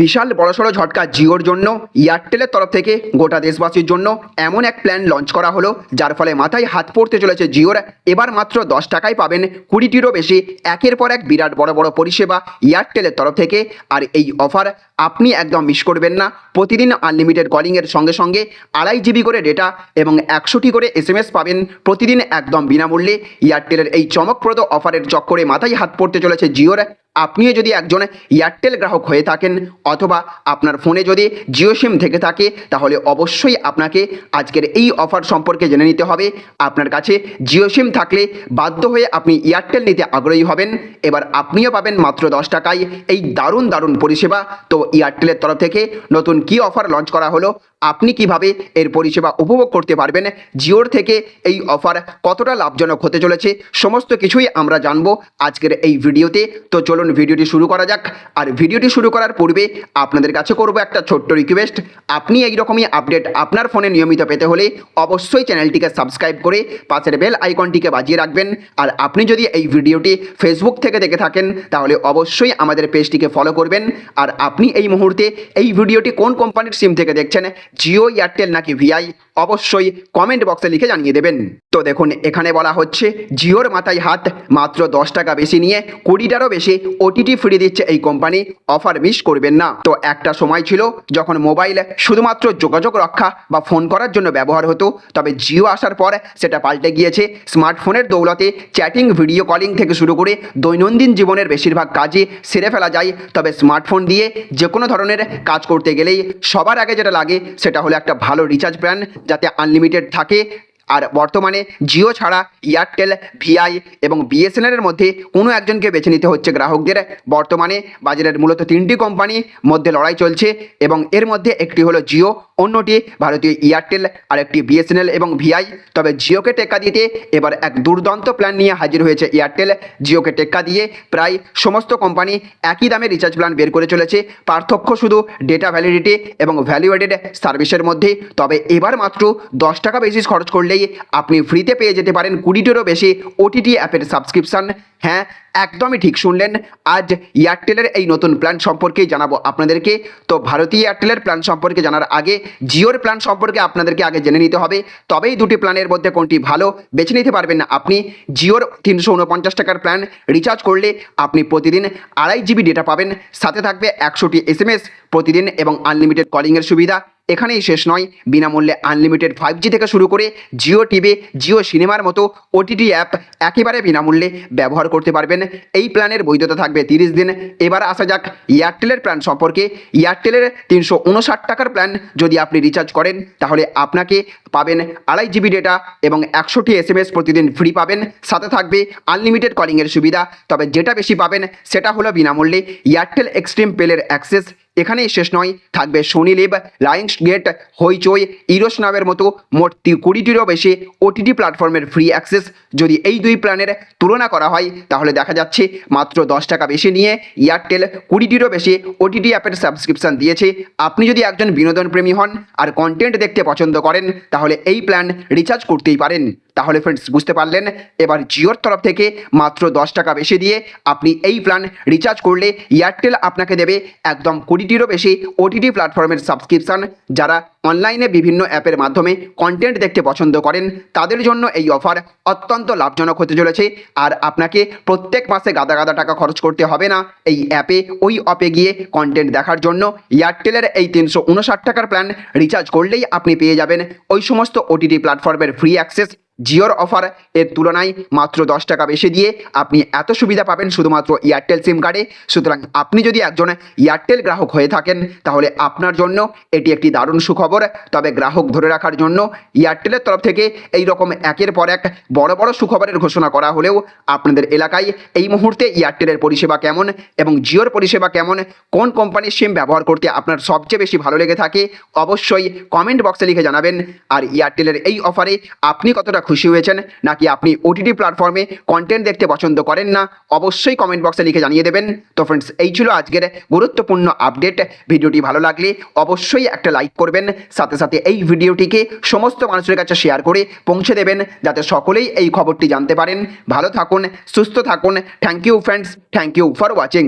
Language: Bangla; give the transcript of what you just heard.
বিশাল বড়সড় ঝটকা জিওর জন্য, এয়ারটেলের তরফ থেকে গোটা দেশবাসীর জন্য এমন এক প্ল্যান লঞ্চ করা হলো, যার ফলে মাথায় হাত পড়তে চলেছে জিওর। এবার মাত্র দশ টাকায় পাবেন কুড়িটিরও বেশি, একের পর এক বিরাট বড় বড় পরিষেবা এয়ারটেলের তরফ থেকে। আর এই অফার আপনি একদম মিস করবেন না। প্রতিদিন আনলিমিটেড কলিংয়ের সঙ্গে সঙ্গে আড়াই জিবি করে ডেটা এবং একশোটি করে এস পাবেন প্রতিদিন একদম বিনামূল্যে। এয়ারটেলের এই চমকপ্রদ অফারের চক্করে মাথায় হাত পড়তে চলেছে জিওর। আপনিও যদি একজন এয়ারটেল গ্রাহক হয়ে থাকেন অথবা আপনার ফোনে যদি জিও সিম থেকে থাকে, তাহলে অবশ্যই আপনাকে আজকের এই অফার সম্পর্কে জেনে নিতে হবে। আপনার কাছে জিও সিম থাকলে বাধ্য হয়ে আপনি এয়ারটেল নিতে আগ্রহী হবেন। এবার আপনিও পাবেন মাত্র দশ টাকায় এই দারুণ দারুণ পরিষেবা। তো এয়ারটেলের তরফ থেকে নতুন কি অফার লঞ্চ করা হলো, আপনি কীভাবে এর পরিষেবা উপভোগ করতে পারবেন, জিওর থেকে এই অফার কতটা লাভজনক হতে চলেছে, সমস্ত কিছুই আমরা জানব আজকের এই ভিডিওতে। তো চলুন ভিডিওটি শুরু করা যাক। আর ভিডিওটি শুরু করার পূর্বে আপনাদের কাছে করব একটা ছোট্ট রিকোয়েস্ট আপনি এই রকমই আপডেট আপনার ফোনে নিয়মিত পেতে হলে অবশ্যই চ্যানেলটিকে সাবস্ক্রাইব করে পাশের বেল আইকনটিকে বাজিয়ে রাখবেন। আর আপনি যদি এই ভিডিওটি ফেসবুক থেকে দেখে থাকেন, তাহলে অবশ্যই আমাদের পেজটিকে ফলো করবেন। আর আপনি এই মুহূর্তে এই ভিডিওটি কোন কোম্পানির সিম থেকে দেখছেন? জিও এয়ারটেল নাকি ভিআই অবশ্যই কমেন্ট বক্সে লিখে জানিয়ে দেবেন। তো দেখুন, এখানে বলা হচ্ছে, জিওর মাথায় হাত মাত্র দশ টাকা বেশি নিয়ে কুড়িটারও বেশি ওটিটি ফ্রি দিচ্ছে এই কোম্পানি অফার মিস করবেন না। তো একটা সময় ছিল যখন মোবাইল শুধুমাত্র যোগাযোগ রক্ষা বা ফোন করার জন্য ব্যবহার হতো, তবে জিও আসার পর সেটা পাল্টে গিয়েছে। স্মার্টফোনের দৌলতে চ্যাটিং ভিডিও কলিং থেকে শুরু করে দৈনন্দিন জীবনের বেশিরভাগ কাজে সেরে ফেলা যায়। তবে স্মার্টফোন দিয়ে যে কোনো ধরনের কাজ করতে গেলেই সবার আগে যেটা লাগে সেটা হলো একটা ভালো রিচার্জ প্ল্যান যাতে আনলিমিটেড থাকে। আর বর্তমানে জিও ছাড়া এয়ারটেল, ভিআই এবং বিএসএনএলের মধ্যে কোনো একজনকে বেছে নিতে হচ্ছে গ্রাহকদের। বর্তমানে বাজারের মূলত তিনটি কোম্পানি মধ্যে লড়াই চলছে এবং এর মধ্যে একটি হলো জিও, অন্যটি ভারতীয় এয়ারটেল আর একটি বিএসএনএল এবং ভিআই। তবে জিওকে টেক্কা দিতে এবার এক দুর্দান্ত প্ল্যান নিয়ে হাজির হয়েছে এয়ারটেল। জিওকে টেক্কা দিয়ে প্রায় সমস্ত কোম্পানি একই দামে রিচার্জ প্ল্যান বের করে চলেছে। পার্থক্য শুধু ডেটা ভ্যালিডিটি এবং ভ্যালু এডেড সার্ভিসের মধ্যে। তবে এবার মাত্র দশ টাকা বেশি খরচ করলেই আপনি ফ্রিতে পেয়ে যেতে পারেন কুড়িটিরও বেশি ওটিটি অ্যাপের সাবস্ক্রিপশন হ্যাঁ একদমই ঠিক শুনলেন। আজ এয়ারটেলের এই নতুন প্ল্যান সম্পর্কেই জানাব আপনাদেরকে। তো ভারতীয় এয়ারটেলের প্ল্যান সম্পর্কে জানার আগে জিওর প্ল্যান সম্পর্কে আপনাদেরকে আগে জেনে নিতে হবে। তবেই দুটি প্ল্যানের মধ্যে কোনটি ভালো বেছে নিতে পারবেন না আপনি। জিওর তিনশো উনপঞ্চাশ টাকার প্ল্যান রিচার্জ করলে আপনি প্রতিদিন আড়াই জিবি ডেটা পাবেন। সাথে থাকবে একশোটি এস প্রতিদিন এবং আনলিমিটেড কলিংয়ের সুবিধা এখানেই শেষ নয়। বিনামূল্যে আনলিমিটেড ফাইভ জি থেকে শুরু করে জিও টিভি জিও সিনেমার মতো ওটিটি অ্যাপ একেবারে বিনামূল্যে ব্যবহার করতে পারবেন। এই প্ল্যানের বৈধতা থাকবে তিরিশ দিন। এবার আসা যাক এয়ারটেলের প্ল্যান সম্পর্কে। এয়ারটেলের তিনশো উনষাট টাকার প্ল্যান যদি আপনি রিচার্জ করেন, তাহলে আপনাকে পাবেন আড়াই জিবি ডেটা এবং একশোটি এস এম এস প্রতিদিন ফ্রি পাবেন। সাথে থাকবে আনলিমিটেড কলিংয়ের সুবিধা। তবে যেটা বেশি পাবেন, সেটা হলো বিনামূল্যে এয়ারটেল এক্সট্রিম পেলের অ্যাক্সেস এখানেই শেষ নয়, থাকবে Sony Liv Lionsgate Hoichoi Eros নামের মতো মোট কুড়িটিরও বেশি ওটিটি প্ল্যাটফর্মের ফ্রি অ্যাক্সেস যদি এই দুই প্ল্যানের তুলনা করা হয়, তাহলে দেখা যাচ্ছে মাত্র দশ টাকা বেশি নিয়ে এয়ারটেল কুড়িটিরও বেশি ওটিটি অ্যাপের সাবস্ক্রিপশন দিয়েছে। আপনি যদি একজন বিনোদন প্রেমী হন আর কন্টেন্ট দেখতে পছন্দ করেন, তাহলে এই প্ল্যান রিচার্জ করতেই পারেন। তাহলে ফ্রেন্ডস বুঝতে পারলেন? এবার জিওর তরফ থেকে মাত্র দশ টাকা বেশি দিয়ে আপনি এই প্ল্যান রিচার্জ করলে এয়ারটেল আপনাকে দেবে একদম কুড়িটিরও বেশি ওটিটি প্ল্যাটফর্মের সাবস্ক্রিপশন যারা অনলাইনে বিভিন্ন অ্যাপের মাধ্যমে কন্টেন্ট দেখতে পছন্দ করেন, তাদের জন্য এই অফার অত্যন্ত লাভজনক হতে চলেছে। আর আপনাকে প্রত্যেক মাসে গাদা গাদা টাকা খরচ করতে হবে না এই অ্যাপে ওই অ্যাপে গিয়ে কন্টেন্ট দেখার জন্য। এয়ারটেলের এই তিনশো উনষাট টাকার প্ল্যান রিচার্জ করলেই আপনি পেয়ে যাবেন। ওই সমস্ত ওটিটি প্ল্যাটফর্মের ফ্রি অ্যাক্সেস জিওর অফার এর তুলনায় মাত্র দশ টাকা বেশি দিয়ে আপনি এত সুবিধা পাবেন শুধুমাত্র এয়ারটেল সিম কার্ডে সুতরাং আপনি যদি একজন এয়ারটেল গ্রাহক হয়ে থাকেন, তাহলে আপনার জন্য এটি একটি দারুণ সুখবর। তবে গ্রাহক ধরে রাখার জন্য এয়ারটেলের তরফ থেকে এই রকম একের পর এক বড় বড় সুখবরের ঘোষণা করা হলেও আপনাদের এলাকায় এই মুহূর্তে এয়ারটেলের পরিষেবা কেমন এবং জিওর পরিষেবা কেমন, কোন কোম্পানির সিম ব্যবহার করতে আপনার সবচেয়ে বেশি ভালো লেগে থাকে, অবশ্যই কমেন্ট বক্সে লিখে জানাবেন। আর এয়ারটেলের এই অফারে আপনি কতটা খুশি হয়েছেন নাকি আপনি ওটিটি প্ল্যাটফর্মে কন্টেন্ট দেখতে পছন্দ করেন না? অবশ্যই কমেন্ট বক্সে লিখে জানিয়ে দেবেন। তো ফ্রেন্ডস এই ছিল আজকের গুরুত্বপূর্ণ আপডেট ভিডিওটি ভালো লাগলে অবশ্যই একটা লাইক করবেন। সাথে সাথে এই ভিডিওটিকে সমস্ত মানুষের কাছে শেয়ার করে পৌঁছে দেবেন, যাতে সকলেই এই খবরটি জানতে পারেন। ভালো থাকুন, সুস্থ থাকুন। Thank you friends thank you for watching